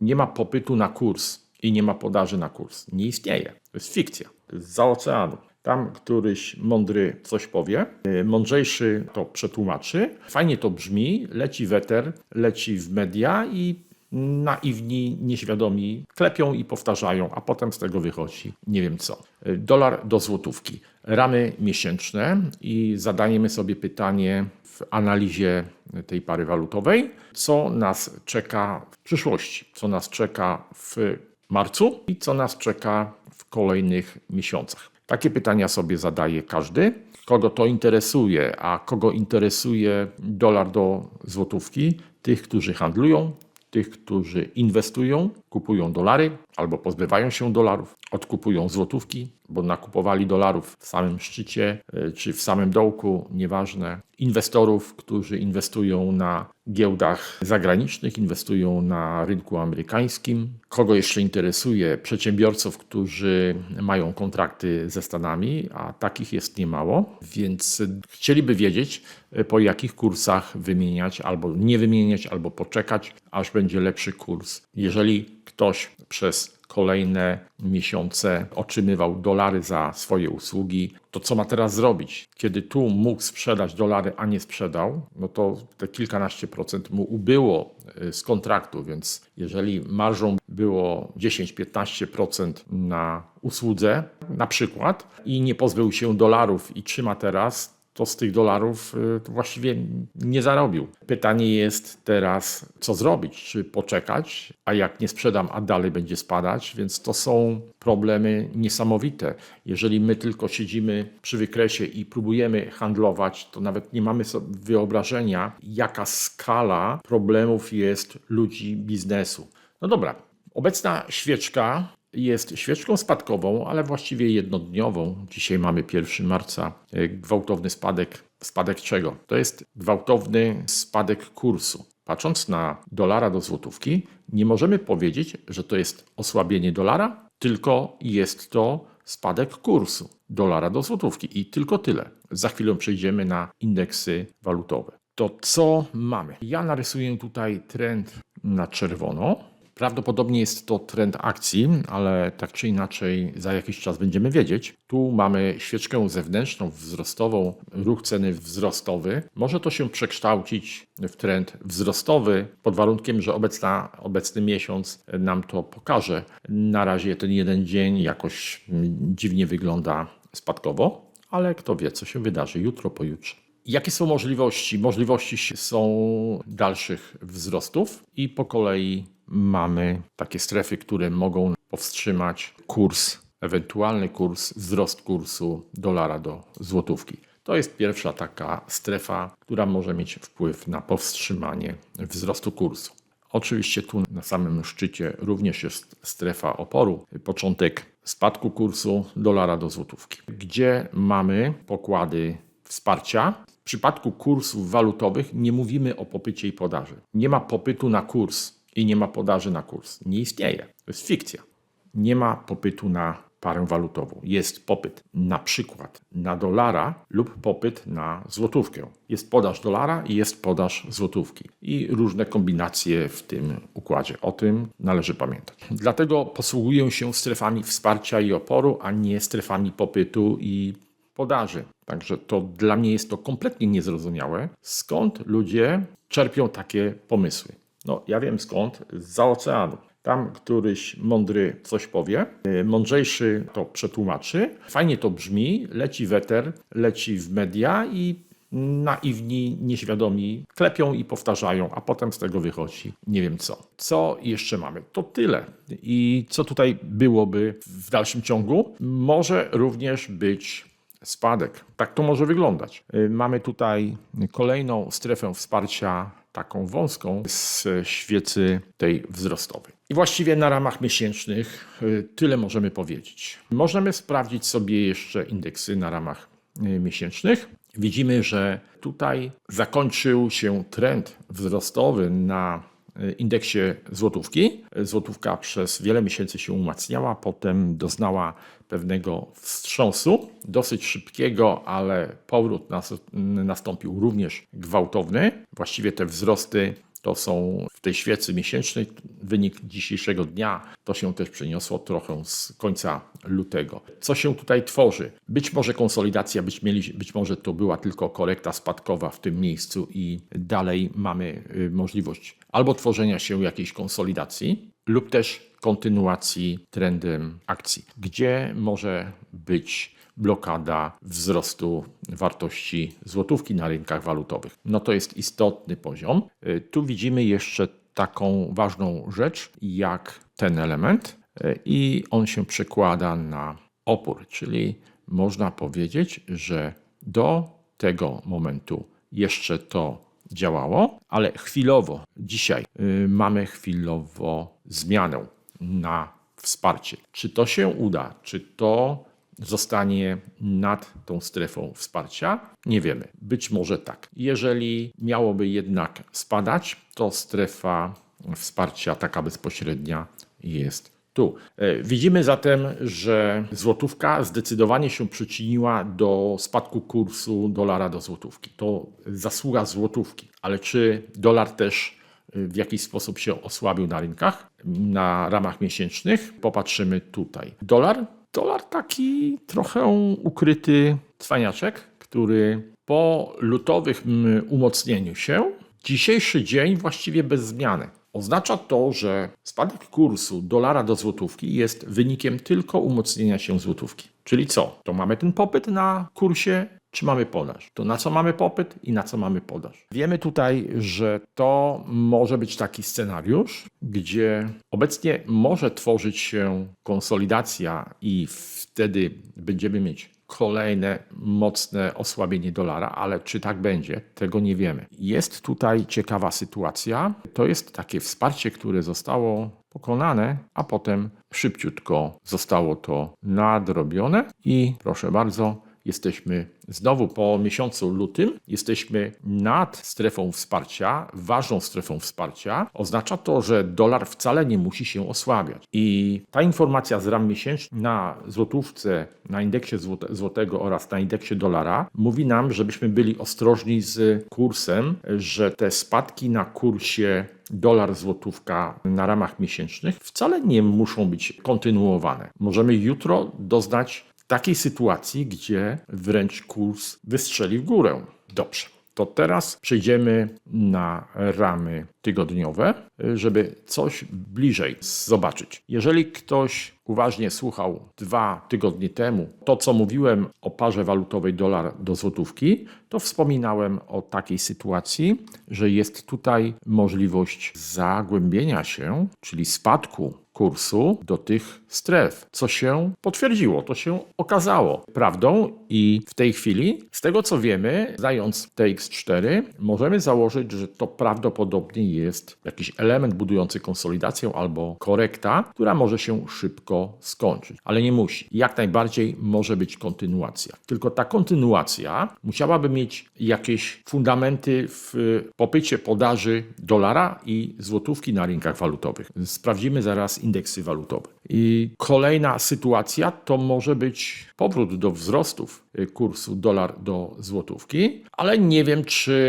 Nie ma popytu na kurs i nie ma podaży na kurs. Nie istnieje. To jest fikcja. To jest za oceanu. Tam któryś mądry coś powie, y, mądrzejszy to przetłumaczy. Fajnie to brzmi, leci weter, leci w media i naiwni, nieświadomi klepią i powtarzają, a potem z tego wychodzi nie wiem co. Dolar do złotówki. Ramy miesięczne i zadajemy sobie pytanie w analizie tej pary walutowej, co nas czeka w przyszłości, co nas czeka w marcu i co nas czeka w kolejnych miesiącach. Takie pytania sobie zadaje każdy. Kogo to interesuje, a kogo interesuje dolar do złotówki? Tych, którzy handlują, tych, którzy inwestują, kupują dolary albo pozbywają się dolarów, odkupują złotówki, bo nakupowali dolarów w samym szczycie y, czy w samym dołku, nieważne. Inwestorów, którzy inwestują na giełdach zagranicznych, inwestują na rynku amerykańskim. Kogo jeszcze interesuje? Przedsiębiorców, którzy mają kontrakty ze Stanami, a takich jest niemało, więc chcieliby wiedzieć, y, po jakich kursach wymieniać, albo nie wymieniać, albo poczekać, aż będzie lepszy kurs. Jeżeli ktoś przez kolejne miesiące otrzymywał dolary za swoje usługi, to co ma teraz zrobić? Kiedy tu mógł sprzedać dolary, a nie sprzedał, no to te kilkanaście procent mu ubyło y, z kontraktu, więc jeżeli marżą było 10-15% na usłudze, na przykład, i nie pozbył się dolarów i trzyma teraz, to z tych dolarów y, właściwie nie zarobił. Pytanie jest teraz, co zrobić? Czy poczekać, a jak nie sprzedam, a dalej będzie spadać? Więc to są problemy niesamowite. Jeżeli my tylko siedzimy przy wykresie i próbujemy handlować, to nawet nie mamy wyobrażenia, jaka skala problemów jest ludzi biznesu. No dobra, obecna świeczka jest świeczką spadkową, ale właściwie jednodniową. Dzisiaj mamy 1 marca. E, Gwałtowny spadek. Spadek czego? To jest gwałtowny spadek kursu. Patrząc na dolara do złotówki, nie możemy powiedzieć, że to jest osłabienie dolara, tylko jest to spadek kursu dolara do złotówki i tylko tyle. Za chwilę przejdziemy na indeksy walutowe. To co mamy? Ja narysuję tutaj trend na czerwono. Prawdopodobnie jest to trend akcji, ale tak czy inaczej za jakiś czas będziemy wiedzieć. Tu mamy świeczkę zewnętrzną, wzrostową, ruch ceny wzrostowy. Może to się przekształcić w trend wzrostowy pod warunkiem, że obecna, obecny miesiąc nam to pokaże. Na razie ten jeden dzień jakoś dziwnie wygląda spadkowo, ale kto wie, co się wydarzy jutro, pojutrze. Jakie są możliwości? Możliwości są dalszych wzrostów i po kolei mamy takie strefy, które mogą powstrzymać kurs, ewentualny kurs, wzrost kursu dolara do złotówki. To jest pierwsza taka strefa, która może mieć wpływ na powstrzymanie wzrostu kursu. Oczywiście tu na samym szczycie również jest strefa oporu, początek spadku kursu dolara do złotówki, gdzie mamy pokłady wsparcia. W przypadku kursów walutowych nie mówimy o popycie i podaży. Nie ma popytu na kurs i nie ma podaży na kurs. Nie istnieje. To jest fikcja. Nie ma popytu na parę walutową. Jest popyt na przykład na dolara lub popyt na złotówkę. Jest podaż dolara i jest podaż złotówki. I różne kombinacje w tym układzie. O tym należy pamiętać. Dlatego posługuję się strefami wsparcia i oporu, a nie strefami popytu i podaży. Także to dla mnie jest to kompletnie niezrozumiałe, skąd ludzie czerpią takie pomysły. No, ja wiem skąd, za oceanu. Tam któryś mądry coś powie, y, mądrzejszy to przetłumaczy. Fajnie to brzmi, leci weter, leci w media i naiwni, nieświadomi klepią i powtarzają, a potem z tego wychodzi nie wiem co. Co jeszcze mamy? To tyle. I co tutaj byłoby w dalszym ciągu? Może również być spadek. Tak to może wyglądać. Y, Mamy tutaj kolejną strefę wsparcia, taką wąską, z świecy tej wzrostowej. I właściwie na ramach miesięcznych y, tyle możemy powiedzieć. Możemy sprawdzić sobie jeszcze indeksy na ramach y, miesięcznych. Widzimy, że tutaj zakończył się trend wzrostowy na indeksie złotówki. Złotówka przez wiele miesięcy się umacniała, potem doznała pewnego wstrząsu, dosyć szybkiego, ale powrót nas, nastąpił również gwałtowny. Właściwie te wzrosty to są w tej świecy miesięcznej. Wynik dzisiejszego dnia to się też przeniosło trochę z końca lutego. Co się tutaj tworzy? Być może konsolidacja, być, mieli, być może to była tylko korekta spadkowa w tym miejscu i dalej mamy y, możliwość albo tworzenia się jakiejś konsolidacji, lub też kontynuacji trendem akcji, gdzie może być blokada wzrostu wartości złotówki na rynkach walutowych. No to jest istotny poziom. Y, Tu widzimy jeszcze taką ważną rzecz, jak ten element, y, i on się przekłada na opór, czyli można powiedzieć, że do tego momentu jeszcze to działało, ale chwilowo, dzisiaj y, mamy chwilowo zmianę na wsparcie. Czy to się uda? Czy to zostanie nad tą strefą wsparcia? Nie wiemy. Być może tak. Jeżeli miałoby jednak spadać, to strefa wsparcia taka bezpośrednia jest tu. E, Widzimy zatem, że złotówka zdecydowanie się przyczyniła do spadku kursu dolara do złotówki. To zasługa złotówki, ale czy dolar też e, w jakiś sposób się osłabił na rynkach, na ramach miesięcznych? Popatrzymy tutaj. Dolar, dolar taki trochę ukryty cwaniaczek, który po lutowym umocnieniu się, dzisiejszy dzień właściwie bez zmiany. Oznacza to, że spadek kursu dolara do złotówki jest wynikiem tylko umocnienia się złotówki. Czyli co? To mamy ten popyt na kursie, czy mamy podaż? To na co mamy popyt i na co mamy podaż? Wiemy tutaj, że to może być taki scenariusz, gdzie obecnie może tworzyć się konsolidacja i wtedy będziemy mieć kolejne mocne osłabienie dolara, ale czy tak będzie, tego nie wiemy. Jest tutaj ciekawa sytuacja. To jest takie wsparcie, które zostało pokonane, a potem szybciutko zostało to nadrobione i proszę bardzo, jesteśmy znowu po miesiącu lutym, jesteśmy nad strefą wsparcia, ważną strefą wsparcia. Oznacza to, że dolar wcale nie musi się osłabiać. I ta informacja z ram miesięcznych na złotówce, na indeksie złote, złotego oraz na indeksie dolara mówi nam, żebyśmy byli ostrożni z kursem, że te spadki na kursie dolar złotówka na ramach miesięcznych wcale nie muszą być kontynuowane. Możemy jutro doznać takiej sytuacji, gdzie wręcz kurs wystrzeli w górę. Dobrze. To teraz przejdziemy na ramy tygodniowe, żeby coś bliżej zobaczyć. Jeżeli ktoś uważnie słuchał dwa tygodnie temu. To, co mówiłem o parze walutowej dolar do złotówki, to wspominałem o takiej sytuacji, że jest tutaj możliwość zagłębienia się, czyli spadku kursu do tych stref, co się potwierdziło, to się okazało prawdą i w tej chwili, z tego co wiemy, zdając TX4, możemy założyć, że to prawdopodobnie jest jakiś element budujący konsolidację albo korekta, która może się szybko skończyć, ale nie musi. Jak najbardziej może być kontynuacja. Tylko ta kontynuacja musiałaby mieć jakieś fundamenty w popycie podaży dolara i złotówki na rynkach walutowych. Sprawdzimy zaraz indeksy walutowe. I kolejna sytuacja to może być powrót do wzrostów kursu dolar do złotówki, ale nie wiem, czy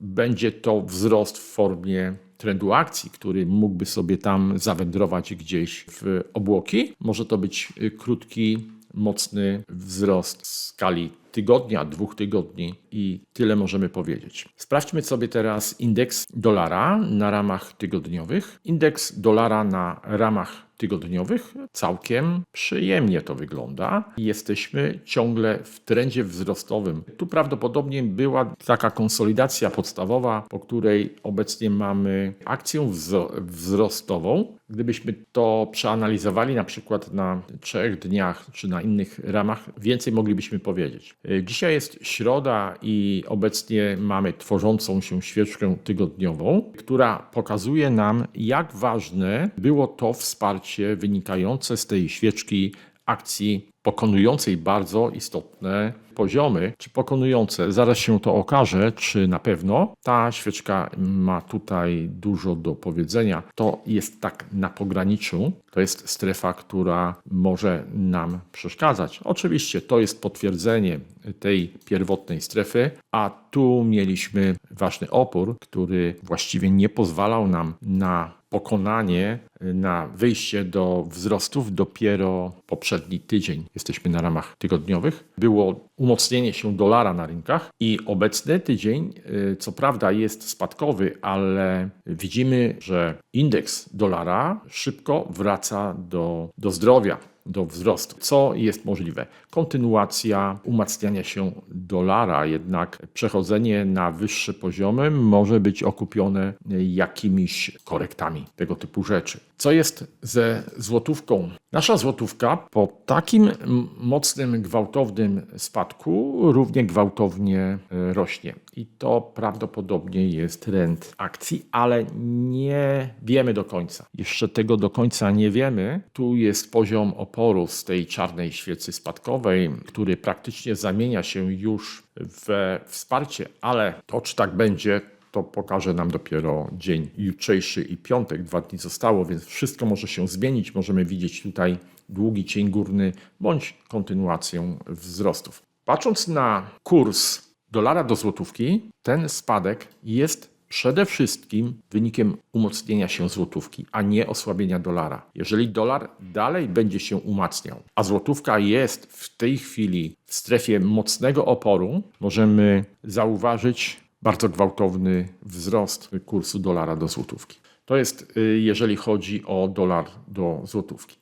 będzie to wzrost w formie trendu akcji, który mógłby sobie tam zawędrować gdzieś w obłoki. Może to być krótki, mocny wzrost skali tygodnia, dwóch tygodni i tyle możemy powiedzieć. Sprawdźmy sobie teraz indeks dolara na ramach tygodniowych. Indeks dolara na ramach tygodniowych całkiem przyjemnie to wygląda. Jesteśmy ciągle w trendzie wzrostowym. Tu prawdopodobnie była taka konsolidacja podstawowa, po której obecnie mamy akcję wzrostową. Gdybyśmy to przeanalizowali na przykład na trzech dniach czy na innych ramach, więcej moglibyśmy powiedzieć. Dzisiaj jest środa i obecnie mamy tworzącą się świeczkę tygodniową, która pokazuje nam, jak ważne było to wsparcie wynikające z tej świeczki akcji pokonującej bardzo istotne poziomy, czy pokonujące. Zaraz się to okaże, czy na pewno ta świeczka ma tutaj dużo do powiedzenia. To jest tak na pograniczu, to jest strefa, która może nam przeszkadzać. Oczywiście to jest potwierdzenie tej pierwotnej strefy, a tu mieliśmy ważny opór, który właściwie nie pozwalał nam na pokonanie, na wyjście do wzrostów dopiero poprzedni tydzień. Jesteśmy na ramach tygodniowych. Było umocnienie się dolara na rynkach i obecny tydzień, y, co prawda, jest spadkowy, ale widzimy, że indeks dolara szybko wraca do, do zdrowia do wzrostu, co jest możliwe. Kontynuacja umacniania się dolara, jednak przechodzenie na wyższe poziomy może być okupione jakimiś korektami tego typu rzeczy. Co jest ze złotówką? Nasza złotówka po takim mocnym, gwałtownym spadku równie gwałtownie rośnie. I to prawdopodobnie jest trend akcji, ale nie wiemy do końca. Jeszcze tego do końca nie wiemy. Tu jest poziom oporu z tej czarnej świecy spadkowej, który praktycznie zamienia się już we wsparcie, ale to czy tak będzie, to pokaże nam dopiero dzień jutrzejszy i piątek. Dwa dni zostało, więc wszystko może się zmienić. Możemy widzieć tutaj długi cień górny bądź kontynuację wzrostów. Patrząc na kurs dolara do złotówki, ten spadek jest przede wszystkim wynikiem umocnienia się złotówki, a nie osłabienia dolara. Jeżeli dolar dalej będzie się umacniał, a złotówka jest w tej chwili w strefie mocnego oporu, możemy zauważyć bardzo gwałtowny wzrost kursu dolara do złotówki. To jest, y, jeżeli chodzi o dolar do złotówki.